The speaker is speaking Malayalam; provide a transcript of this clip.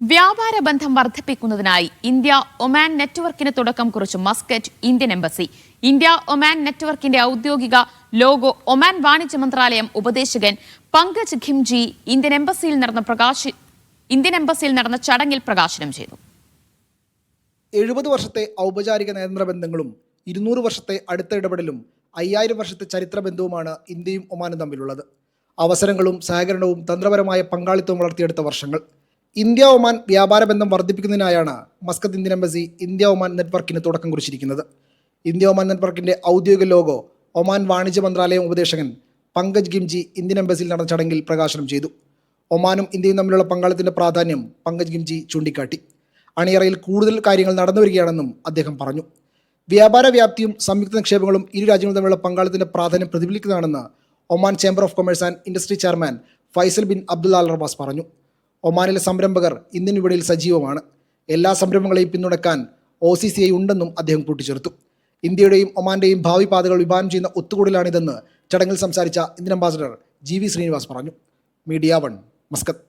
വ്യാപാര ബന്ധം വർദ്ധിപ്പിക്കുന്നതിനായി ഇന്ത്യ ഒമാൻ നെറ്റ്വർക്കിന് തുടക്കം കുറിച്ച് Muscat Indian embassy. India Oman നെറ്റ്വർക്കിന്റെ ഔദ്യോഗിക ലോഗോ ഒമാൻ വാണിജ്യ മന്ത്രാലയം ഉപദേശകൻ പങ്കജ് ഖിംജി ഇന്ത്യൻ എംബസിയിൽ നടന്ന പ്രകാശ ഇന്ത്യൻ എംബസിയിൽ നടന്ന ചടങ്ങിൽ പ്രകാശനം ചെയ്തു. എഴുപത് വർഷത്തെ ഔപചാരിക നയതന്ത്ര ബന്ധങ്ങളും ഇരുന്നൂറ് വർഷത്തെ അടുത്ത ഇടപെടലും അയ്യായിരം വർഷത്തെ ചരിത്ര ബന്ധവുമാണ് ഇന്ത്യയും ഒമാനും തമ്മിലുള്ളത്. അവസരങ്ങളും സഹകരണവും തന്ത്രപരമായ പങ്കാളിത്തവും വളർത്തിയെടുത്ത വർഷങ്ങൾ. ഇന്ത്യ ഒമാൻ വ്യാപാര ബന്ധം വർദ്ധിപ്പിക്കുന്നതിനായാണ് Muscat Indian embassy India Oman നെറ്റ്വർക്കിന് തുടക്കം കുറിച്ചിരിക്കുന്നത്. ഇന്ത്യ ഒമാൻ നെറ്റ്വർക്കിന്റെ ഔദ്യോഗിക ലോഗോ ഒമാൻ വാണിജ്യ മന്ത്രാലയം ഉപദേശകൻ പങ്കജ് ഗിംജി ഇന്ത്യൻ എംബസിയിൽ നടന്ന ചടങ്ങിൽ പ്രകാശനം ചെയ്തു. ഒമാനും ഇന്ത്യയും തമ്മിലുള്ള പങ്കാളിത്തത്തിന്റെ പ്രാധാന്യം പങ്കജ് ഗിംജി ചൂണ്ടിക്കാട്ടി. അണിയറയിൽ കൂടുതൽ കാര്യങ്ങൾ നടന്നു വരികയാണെന്നും അദ്ദേഹം പറഞ്ഞു. വ്യാപാര വ്യാപ്തിയും സംയുക്ത നിക്ഷേപങ്ങളും ഇരു രാജ്യങ്ങളും തമ്മിലുള്ള പങ്കാളിത്തത്തിന്റെ പ്രാധാന്യം പ്രതിഫലിക്കുന്നതാണെന്ന് Oman Chamber of Commerce and Industry chairman Faisal bin Abdul Al Rabas പറഞ്ഞു. ഒമാനിലെ സംരംഭകർ ഇന്ത്യൻ വിപണിയിൽ സജീവമാണ്. എല്ലാ സംരംഭങ്ങളെയും പിന്തുണക്കാൻ ഒ സി സി ഐ ഉണ്ടെന്നും അദ്ദേഹം കൂട്ടിച്ചേർത്തു. ഇന്ത്യയുടെയും ഒമാന്റെയും ഭാവി പാതകൾ വിഭാവനം ചെയ്യുന്ന ഒത്തുകൂടലാണിതെന്ന് ചടങ്ങിൽ സംസാരിച്ച Indian ambassador G V Srinivas പറഞ്ഞു. Media one Muscat.